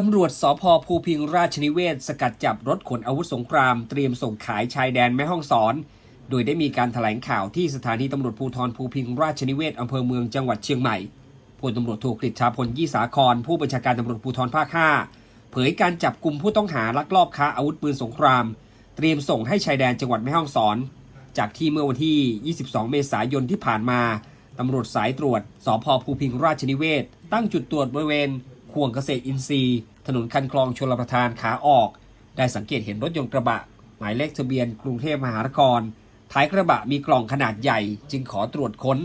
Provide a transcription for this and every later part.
ตำรวจสพภูพิงราชนิเวศ สกัดจับรถขนอาวุธสงคราม เตรียมส่งขายชายแดนแม่ฮ่องสอน โดยได้มีการถแถลงข่าวที่สถานีตำรวจภูธรภูพิงราชนิเวศอำเภอเมืองจังหวัดเชียงใหม่พลตำรวจโทกฤษชาพลยี่สาคร ผู้บัญชาการตำรวจภูธรภาค 5 เผยการจับกลุ่มผู้ต้องหาลักลอบค้าอาวุธปืนสงคราม เตรียมส่งให้ชายแดนจังหวัดแม่ฮ่องสอน จากที่เมื่อวันที่ 22 เมษายนที่ผ่านมาตำรวจสายตรวจสพภูพิงราชนิเวศ ตั้งจุดตรวจบริเวณ วงเกษตรอินทรีย์ ถนนคันคลองชลประทานขาออก ได้สังเกตเห็นรถยนต์กระบะ หมายเลขทะเบียนกรุงเทพมหานคร ท้ายกระบะมีกล่องขนาดใหญ่ จึงขอตรวจค้น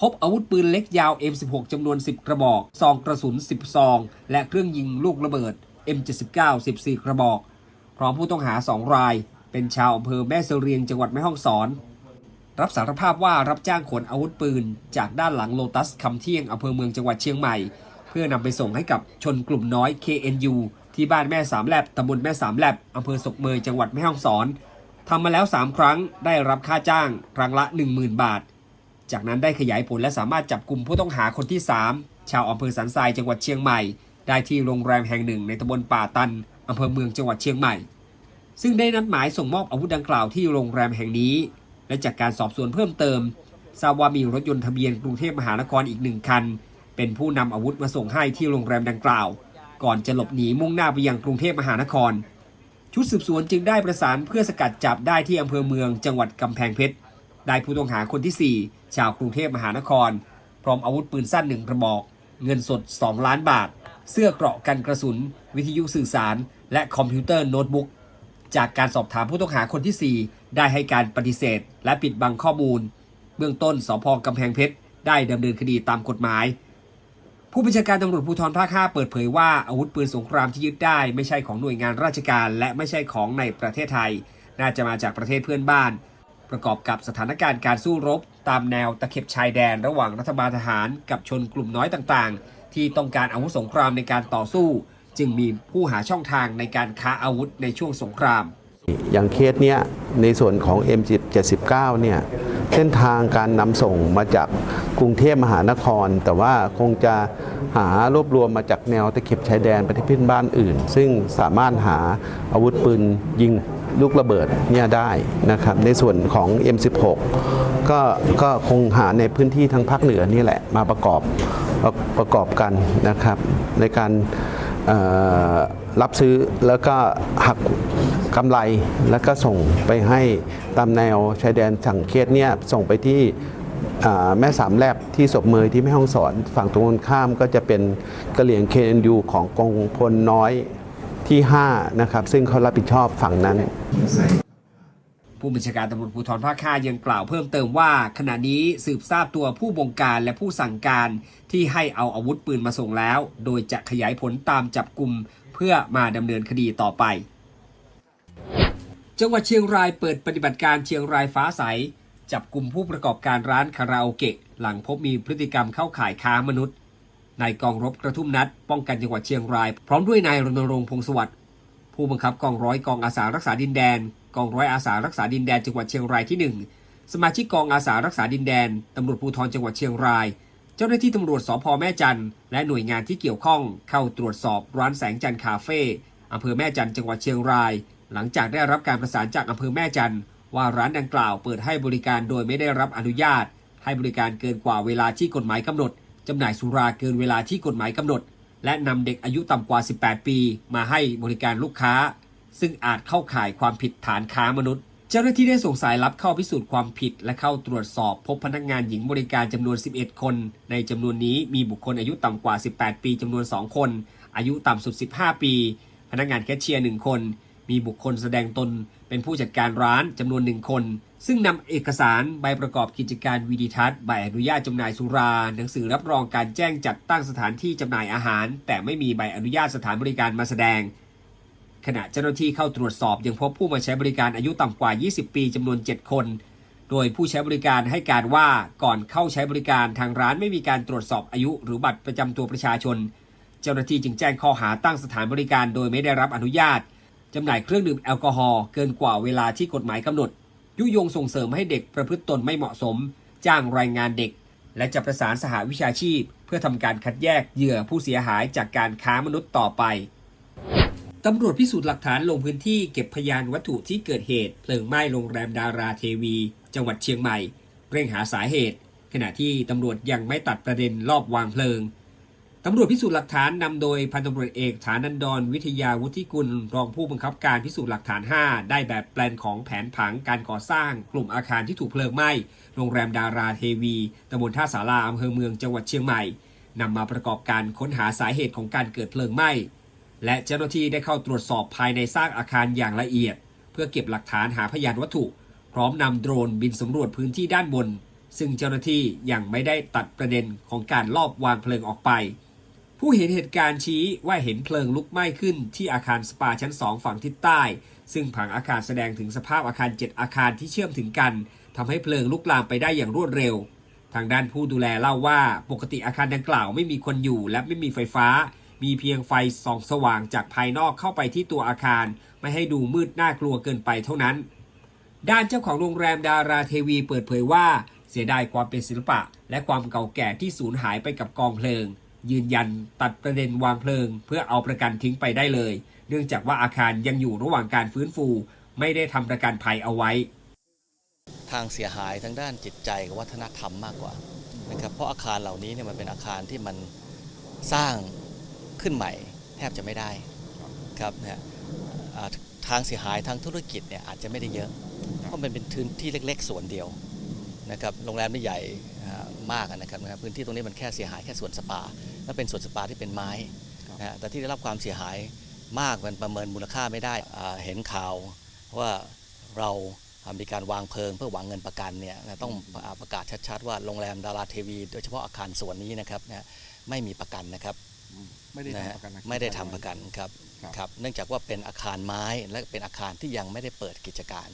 พบอาวุธปืนเล็กยาว M16 จำนวน 10 กระบอก ซองกระสุน 10 ซอง และเครื่องยิงลูกระเบิด M79 14 กระบอก พร้อมผู้ต้องหา 2 ราย เป็นชาวอำเภอแม่เสรียงจังหวัดแม่ฮ่องสอนรับสารภาพว่ารับจ้างขนอาวุธปืน จากด้านหลังโลตัสคำเที่ยงอำเภอเมืองจังหวัดเชียงใหม่ พื่อนำไปส่งให้กับชนกลุ่มน้อย KNU ที่บ้านแม่สามแลบตำบลแม่สามแลบอำเภอศกเมยจังหวัดแม่ฮ่องสอนทำมาแล้ว 3 ครั้งได้รับค่าจ้าง ครั้งละ 10,000 บาท จากนั้นได้ขยายผลและสามารถจับกลุ่มผู้ต้องหาคนที่ 3 ชาวอำเภอสันทรายจังหวัดเชียงใหม่ ได้ที่โรงแรมแห่งหนึ่งในตำบลป่าตันอำเภอเมืองจังหวัดเชียงใหม่ ซึ่งได้นัดหมายส่งมอบอาวุธดังกล่าวที่โรงแรมแห่งนี้ และจากการสอบสวนเพิ่มเติมทราบว่ามีรถยนต์ทะเบียนกรุงเทพมหานครอีกหนึ่งคัน เป็นผู้นำอาวุธมาส่งให้ที่โรงแรมดังกล่าว ก่อนจะหลบหนีมุ่งหน้าไปยังกรุงเทพมหานคร ชุดสืบสวนจึงได้ประสานเพื่อสกัดจับได้ที่อำเภอเมืองจังหวัดกำแพงเพชรได้ผู้ต้องหาคนที่ 4 ชาวกรุงเทพมหานคร พร้อมอาวุธปืนสั้นหนึ่งกระบอก เงินสด 2 ล้านบาท เสื้อเกราะกันกระสุน วิทยุสื่อสาร และคอมพิวเตอร์โน้ตบุ๊กจากการสอบถามผู้ต้องหาคนที่ 4 ได้ให้การปฏิเสธ และปิดบังข้อมูล เบื้องต้นสพกำแพงเพชรได้ดำเนินคดีตามกฎหมาย ผู้บัญชาการตำรวจภูธรภาค 5 เปิดเผยว่าอาวุธปืนสงครามที่ยึดได้ ไม่ใช่ของหน่วยงานราชการ และไม่ใช่ของในประเทศไทย น่าจะมาจากประเทศเพื่อนบ้าน ประกอบกับสถานการณ์การสู้รบ ตามแนวตะเข็บชายแดนระหว่างรัฐบาลทหาร กับชนกลุ่มน้อยต่างๆ ที่ต้องการอาวุธสงครามในการต่อสู้ จึงมีผู้หาช่องทางในการค้าอาวุธในช่วงสงคราม อย่างเคสเนี้ยในส่วนของ M79 เนี่ยเส้นทางการนำส่งมาจากกรุงเทพมหานคร แต่ว่าคงจะหารวบรวมมาจากแนวตะเข็บชายแดนประเทศเพื่อนบ้านอื่น ซึ่งสามารถหาอาวุธปืนยิงลูกระเบิดเนี่ยได้นะครับในส่วนของ M16 ก็ก็คงหาในพื้นที่ทางภาคเหนือนี่แหละมาประกอบประประกอบกันนะครับในการ รับซื้อแล้วก็หักกำไรแล้วก็ส่งไปให้ตามแนวชายแดนสังเคสเนี่ยส่งไปที่แม่สามแลบที่ศพเมยที่แม่ห้องสอนฝั่งตรงกันข้ามก็จะเป็นกระเหลี่ยง KNU ของกองพลน้อยที่ 5 นะครับ ซึ่งเขารับผิดชอบฝั่งนั้น ผู้บัญชาการตำรวจภูธรภาค 5 ยังกล่าวเพิ่มเติมว่า ขณะนี้สืบทราบตัวผู้บงการและผู้สั่งการที่ให้เอาอาวุธปืนมาส่งแล้ว โดยจะขยายผลตามจับกลุ่ม เพื่อมาดำเนินคดีต่อไป จังหวัดเชียงรายเปิดปฏิบัติการเชียงรายฟ้าใส จับกลุ่มผู้ประกอบการร้านคาราโอเกะ หลังพบมีพฤติกรรมเข้าข่ายค้ามนุษย์นายกองรบกระทุ่มนัด ป้องกันจังหวัดเชียงราย พร้อมด้วยนายรณรงค์พงศวัสดิ์ผู้บังคับกองร้อยกองอาสารักษาดินแดน กองร้อยอาสารักษาดินแดนจังหวัดเชียงรายที่ 1 สมาชิกกองอาสารักษาดินแดนตำรวจภูธรจังหวัดเชียงราย เจ้าหน้าที่ตำรวจสพแม่จันทร์และหน่วยงานที่เกี่ยวข้องเข้าตรวจสอบร้านแสงจันทร์คาเฟ่อำเภอแม่จันทร์จังหวัดเชียงราย หลังจากได้รับการประสานจากอำเภอแม่จันทร์ว่าร้านดังกล่าวเปิดให้บริการโดยไม่ได้รับอนุญาต ให้บริการเกินกว่าเวลาที่กฎหมายกำหนดจำหน่ายสุราเกินเวลาที่กฎหมายกำหนด และนำเด็กอายุต่ำกว่า 18 ปี มาให้บริการลูกค้า ซึ่งอาจเข้าข่ายความผิดฐานค้ามนุษย์ เจ้าหน้าที่ได้ส่งสายลับเข้าพิสูจน์ความผิดและเข้าตรวจสอบพบพนักงานหญิงบริการจำนวน 11 คน ในจำนวนนี้มีบุคคลอายุต่ำกว่า 18 ปีจำนวน 2 คน อายุต่ำสุด 15 ปี พนักงานแคชเชียร์ 1 คน มีบุคคลแสดงตน เป็นผู้จัดการร้านจำนวนหนึ่งคน ซึ่งนำเอกสารใบประกอบกิจการวีดิทัศน์ใบอนุญาตจำหน่ายสุรา หนังสือรับรองการแจ้งจัดตั้งสถานที่จำหน่ายอาหาร แต่ไม่มีใบอนุญาตสถานบริการมาแสดง ขณะเจ้าหน้าที่เข้าตรวจสอบยังพบผู้มาใช้บริการอายุต่ำกว่า 20 ปีจำนวน 7 คน โดยผู้ใช้บริการให้การว่าก่อนเข้าใช้บริการทางร้านไม่มีการตรวจสอบอายุหรือบัตรประจำตัวประชาชน เจ้าหน้าที่จึงแจ้งข้อหาตั้งสถานบริการโดยไม่ได้รับอนุญาตจำหน่ายเครื่องดื่มแอลกอฮอล์เกินกว่าเวลาที่กฎหมายกำหนด ยุยงส่งเสริมให้เด็กประพฤติตนไม่เหมาะสม จ้างรายงานเด็ก และจะประสานสหวิชาชีพ เพื่อทำการคัดแยกเหยื่อผู้เสียหายจากการค้ามนุษย์ต่อไป ตำรวจพิสูจน์หลักฐานลงพื้นที่เก็บพยานวัตถุที่เกิดเหตุ เพลิงไหม้โรงแรมดาราเทวี จังหวัดเชียงใหม่ เร่งหาสาเหตุ ขณะที่ตำรวจยังไม่ตัดประเด็นรอบวางเพลิงตำรวจพิสูจน์หลักฐานนำโดยพันตำรวจเอกฐานันดรวิทยาวุฒิกุลรองผู้บังคับการพิสูจน์หลักฐาน 5 ได้แบบแปลนของแผนผังการก่อสร้าง กลุ่มอาคารที่ถูกเพลิงไหม้โรงแรมดาราเทวีตำบลท่าสาราอำเภอเมืองจังหวัดเชียงใหม่นำมาประกอบการค้นหาสาเหตุของการเกิดเพลิงไหม้ และเจ้าหน้าที่ได้เข้าตรวจสอบภายในซากอาคารอย่างละเอียด เพื่อเก็บหลักฐานหาพยานวัตถุ พร้อมนำโดรนบินสำรวจพื้นที่ด้านบน ซึ่งเจ้าหน้าที่ยังไม่ได้ตัดประเด็นของการลอบวางเพลิงออกไป ผู้เห็นเหตุการณ์ชี้ว่าเห็นเพลิงลุกไหม้ขึ้นที่อาคารสปาชั้น2ฝั่งทิศใต้ ซึ่งผังอาคารแสดงถึงสภาพอาคาร 7 อาคารที่เชื่อมถึงกันทำให้เพลิงลุกลามไปได้อย่างรวดเร็ว ทางด้านผู้ดูแลเล่าว่าปกติอาคารดังกล่าวไม่มีคนอยู่และไม่มีไฟฟ้า มีเพียงไฟส่องสว่างจากภายนอกเข้าไปที่ตัวอาคาร ไม่ให้ดูมืดน่ากลัวเกินไปเท่านั้น ด้านเจ้าของโรงแรมดาราเทวีเปิดเผยว่า เสียดายความเป็นศิลปะ และความเก่าแก่ที่สูญหายไปกับกองเพลิง ยืนยันตัดประเด็นวางเพลิง เพื่อเอาประกันทิ้งไปได้เลย เนื่องจากว่าอาคารยังอยู่ระหว่างการฟื้นฟู ไม่ได้ทำประกันภัยเอาไว้ ทางเสียหายทางด้านจิตใจกับวัฒนธรรมมากกว่านะครับเพราะอาคารเหล่านี้เนี่ยมันเป็นอาคารที่มันสร้าง ขึ้นใหม่แทบจะไม่ได้ครับนะฮะอ่าทางเสียหายทางธุรกิจเนี่ยอาจจะไม่ได้เยอะ เพราะมันเป็นพื้นที่เล็ก ๆ ส่วนเดียวนะครับโรงแรมนี่ใหญ่อ่ามากนะครับนะครับพื้นที่ตรงนี้มันแค่เสียหายแค่ส่วนสปา และเป็นส่วนสปาที่เป็นไม้นะฮะแต่ที่ได้รับความเสียหายมากมันประเมินมูลค่าไม่ได้อ่าเห็นข่าวว่าเราอ่ามีการวางเพลิงเพื่อหวังเงินประกันเนี่ยนะต้องอ่าประกาศชัดๆว่าโรงแรมดาราเทวี โดยเฉพาะอาคารส่วนนี้นะครับนะไม่มีประกันนะครับ ไม่ได้นะฮะทำประกันอัคคีไม่ได้ทำประกันครับครับครับ เนื่องจากว่าเป็นอาคารไม้และเป็นอาคารที่ยังไม่ได้เปิดกิจการ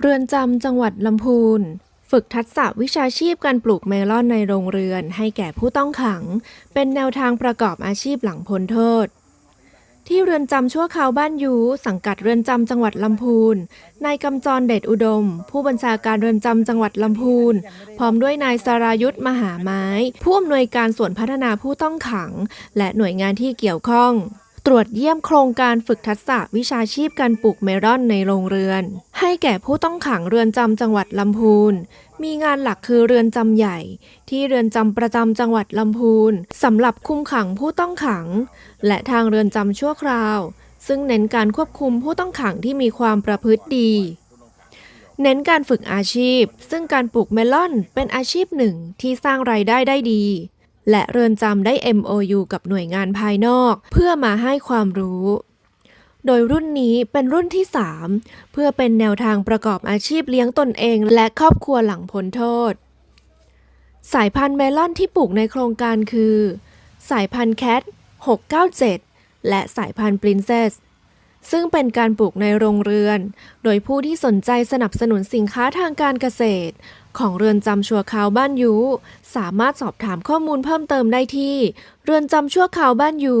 เรือนจำจังหวัดลำพูน ฝึกทักษะวิชาชีพการปลูกเมลอนในโรงเรือนให้แก่ผู้ต้องขัง เป็นแนวทางประกอบอาชีพหลังพ้นโทษ ที่เรือนจำชั่วคราวบ้านยูสังกัดเรือนจำจังหวัดลำพูน นายกำจรเดชอุดม ผู้บัญชาการเรือนจำจังหวัดลำพูน พร้อมด้วยนายสรายุทธมหาไม้ ผู้อำนวยการส่วนพัฒนาผู้ต้องขัง และหน่วยงานที่เกี่ยวข้อง ตรวจเยี่ยมโครงการฝึกทักษะวิชาชีพการปลูกเมลอนในโรงเรือน ให้แก่ผู้ต้องขังเรือนจำจังหวัดลำพูน มีงานหลักคือเรือนจำใหญ่ ที่เรือนจำประจำจังหวัดลำพูนสำหรับคุมขังผู้ต้องขัง และทางเรือนจำชั่วคราว ซึ่งเน้นการควบคุมผู้ต้องขังที่มีความประพฤติดี เน้นการฝึกอาชีพ ซึ่งการปลูกเมลอนเป็นอาชีพหนึ่งที่สร้างรายได้ได้ดี และเรือนจำได้ MOU กับหน่วยงานภายนอก เพื่อมาให้ความรู้ โดยรุ่นนี้เป็นรุ่นที่ 3 เพื่อเป็นแนวทางประกอบอาชีพเลี้ยงตนเองและครอบครัวหลังพ้นโทษ สายพันธุ์เมลอนที่ปลูกในโครงการคือ สายพันธุ์แคท697 และสายพันธุ์ปรินเซสซึ่งเป็นการปลูกในโรงเรือน โดยผู้ที่สนใจสนับสนุนสินค้าทางการเกษตร ของเรือนจำชั่วคราวบ้านยูสามารถสอบถามข้อมูลเพิ่มเติมได้ที่ เรือนจำชั่วคราวบ้านยู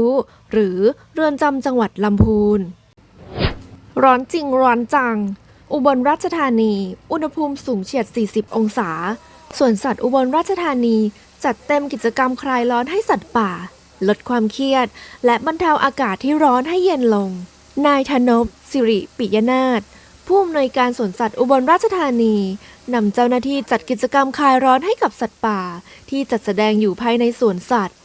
หรือเรือนจำจังหวัดลำพูน ร้อนจริงร้อนจัง อุบลราชธานี อุณหภูมิสูงเฉียด 40 องศา ส่วนสัตว์อุบลราชธานี จัดเต็มกิจกรรมคลายร้อนให้สัตว์ป่า ลดความเครียด และบรรเทาอากาศที่ร้อนให้เย็นลง นายธนพสิริปิยนาถผู้อำนวยการสวนสัตว์อุบลราชธานีนำเจ้าหน้าที่จัดกิจกรรมคลายร้อนให้กับสัตว์ป่า ที่จัดแสดงอยู่ภายในสวนสัตว์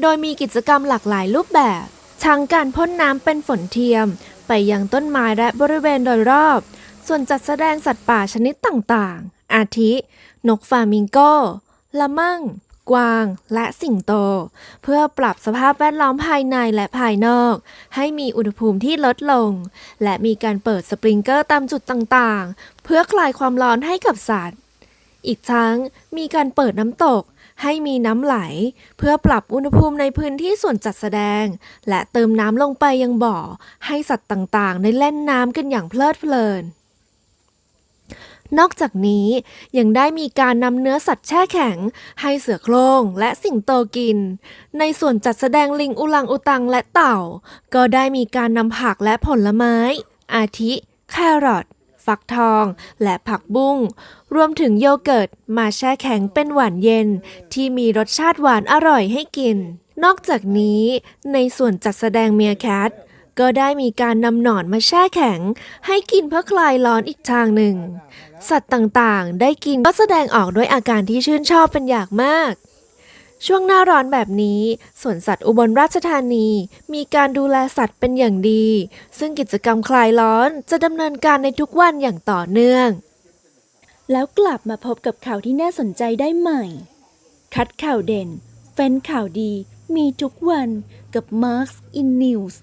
โดยมีกิจกรรมหลากหลายรูปแบบทั้งการพ่นน้ำเป็นฝนเทียม ไปยังต้นไม้และบริเวณโดยรอบ ส่วนจัดแสดงสัตว์ป่าชนิดต่างๆ อาทิ นกฟามิงโกละมั่ง กวาง และสิงโต เพื่อปรับสภาพแวดล้อมภายในและภายนอก ให้มีอุณหภูมิที่ลดลง และมีการเปิดสปริงเกอร์ตามจุดต่างๆ เพื่อคลายความร้อนให้กับสัตว์ อีกทั้งมีการเปิดน้ำตก ให้มีน้ำไหล เพื่อปรับอุณหภูมิในพื้นที่ส่วนจัดแสดง และเติมน้ำลงไปยังบ่อ ให้สัตว์ต่างๆ ได้เล่นน้ำกันอย่างเพลิดเพลิน นอกจากนี้ยังได้มีการนำเนื้อสัตว์แช่แข็ง ให้เสือโคร่งและสิงโตกิน ในส่วนจัดแสดงลิงอุลังอุตังและเต่า ก็ได้มีการนำผักและผลไม้ อาทิ แครอท ฟักทอง และผักบุ้ง รวมถึงโยเกิร์ตมาแช่แข็งเป็นหวานเย็น ที่มีรสชาติหวานอร่อยให้กิน นอกจากนี้ในส่วนจัดแสดงเมียแคทก็ได้มีการนำหนอนมาแช่แข็ง ให้กินเพื่อคลายร้อนอีกทางหนึ่ง สัตว์ต่างๆ ได้กินก็แสดงออกด้วยอาการที่ชื่นชอบเป็นอย่างมาก ช่วงหน้าร้อนแบบนี้สวนสัตว์อุบลราชธานี มีการดูแลสัตว์เป็นอย่างดี ซึ่งกิจกรรมคลายร้อนจะดำเนินการในทุกวันอย่างต่อเนื่อง แล้วกลับมาพบกับข่าวที่น่าสนใจได้ใหม่ คัดข่าวเด่นเฟ้นข่าวดี มีทุกวันกับ Marks in News